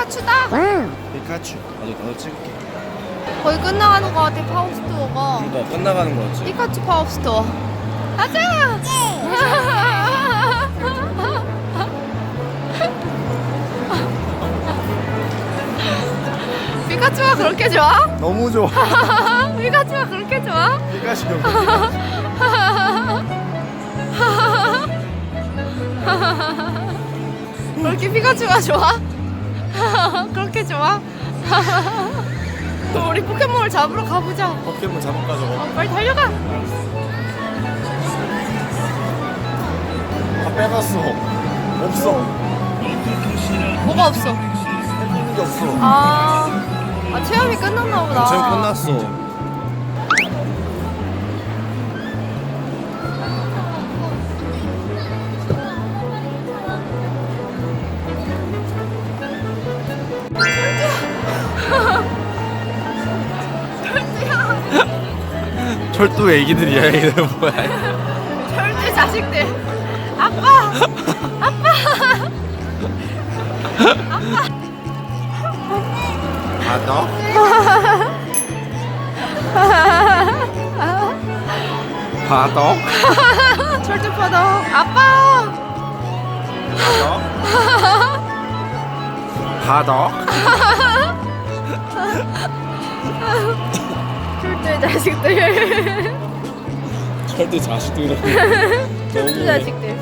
피카츄다. 피카츄. 나도 나도 찍을게. 거의 끝나가는 것 같아 파워스토어가. 이거 끝나가는 거였지. 피카츄 파워스토어. 가자. 피카츄가 그렇게 좋아? 너무 좋아. 피카츄가 그렇게 좋아? 피카츄. 그렇게 피카츄가 좋아? 그렇게 좋아? 그럼 우리 포켓몬을 잡으러 가보자. 포켓몬 잡을까 저거? 어, 빨리 달려가. 다 빼놨어. 없어. 뭐가 없어? 해보는 게 없어. 아, 아 체험이 끝났나 보다. 지금 끝났어. 철도 애기들이야 애기들 뭐야? 절대 자식들. 아빠, 바닥? 바닥? 철쭉파도. 아빠. 바닥? 절대 자식들. 철도 자식들. 절대 자식들.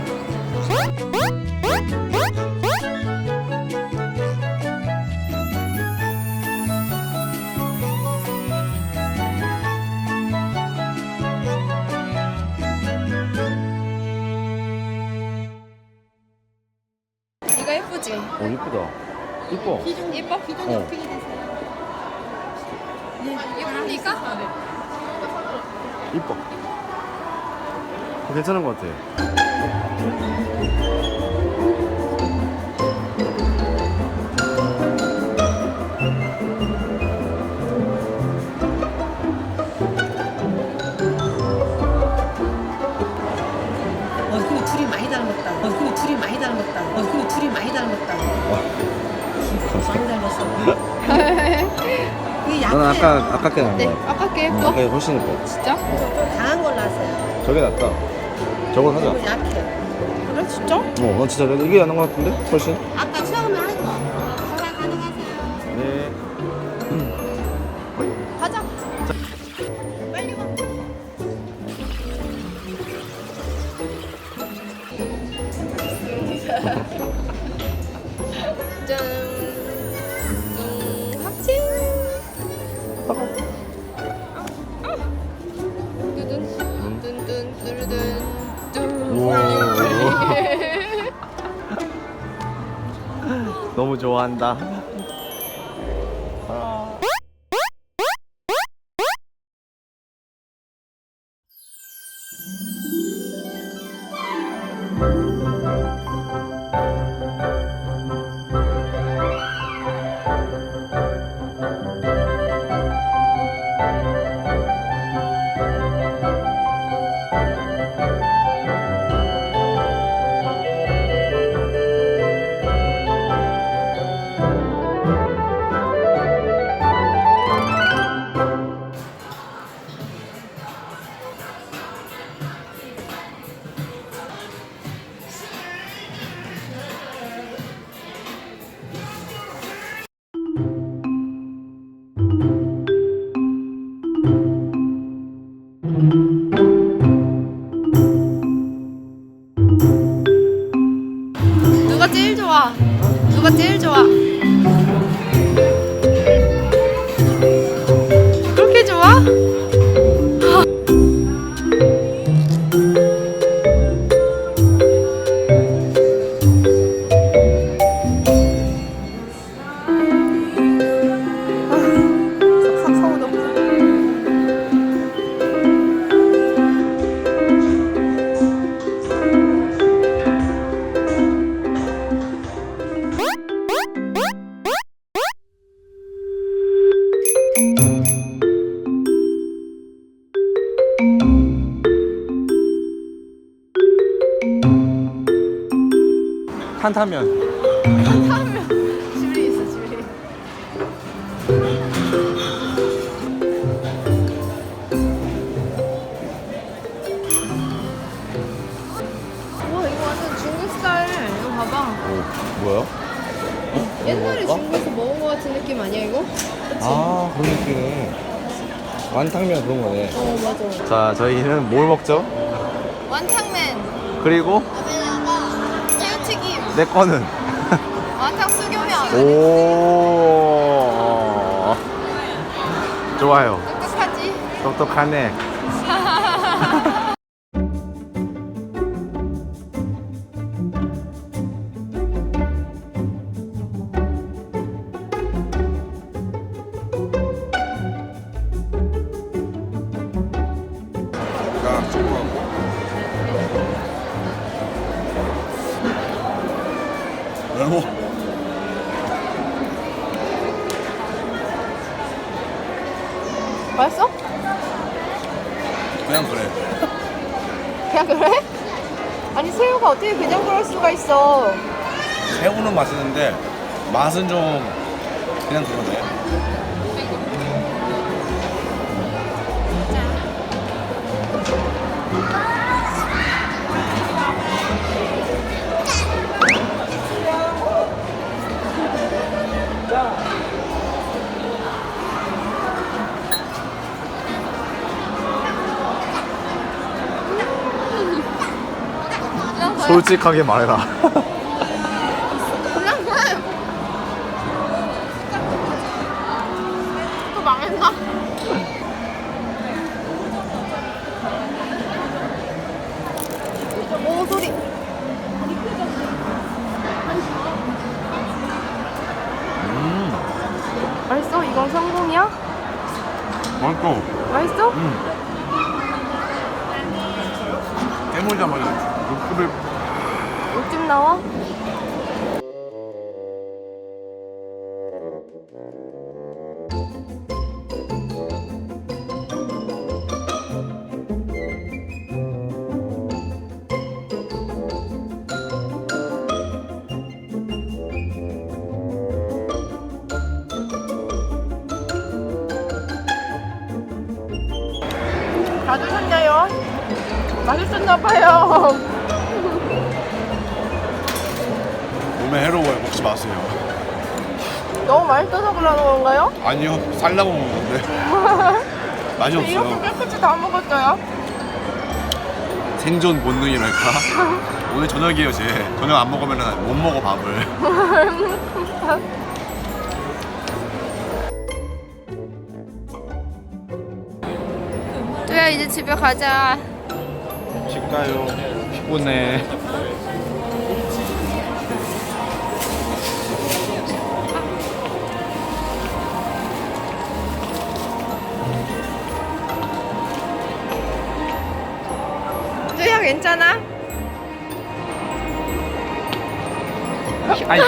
이거 예쁘지? 어 이쁘다. 이뻐. 기준 예뻐? 기준이 어. 어떻게 되세요? 예쁩니까? 이뻐. 어, 괜찮은 것 같아. 어, 근데 둘이 많이 닮았다. 어, 근데 둘이 많이 닮았다. 어, 근데 둘이 많이 닮았다. 많이 닮았어. 넌 아까 아깝게 나온 네, 거야. 아깝게 응, 예뻐. 아까 훨씬 이뻐. 진짜? 좀 강한 걸로 하세요. 저게 낫다. 저걸 하자. 이거 약해. 그래 진짜? 어, 난 진짜 이게 나은 것 같은데? 훨씬? 아까 좋아한다. 제일 좋아? 누가 제일 좋아? 한타면 타면 집에 있어 집에. 와 이거 완전 중국 스타일. 이거 봐봐. 어, 뭐야? 옛날에 먹어볼까? 중국에서 먹은 거 같은 느낌 아니야 이거? 그치? 아 그런 느낌이네 완탕면 그런 거네 어 맞아. 자 저희는 뭘 먹죠? 완탕면. 그리고 내 거는 완탕 수교면. 오 좋아요. 똑똑하지? 똑똑하네. 매워. 맛있어? 그냥 그래. 그냥 그래? 아니 새우가 어떻게 그냥 그럴 수가 있어? 새우는 맛있는데 맛은 좀 그냥 그러네. 솔직하게 말해라. 또 망했나? 오 소리. 맛있어? 이건 성공이야? 맛있어. 맛있어? 깨물자마자 육즙을 육즙 나와? 맛있었나봐요. 몸에 해로워요. 먹지 마세요. 너무 맛있어서 그러는 건가요? 아니요. 살라고 먹는 건데. 맛이 이렇게 없어요. 깨끗이 다 먹었어요. 생존 본능이랄까? 오늘 저녁이에요, 제. 저녁 안 먹으면 못 먹어, 밥을. 또야 이제 집에 가자. 집 가요. 피곤해. 또야 괜찮아? 아이,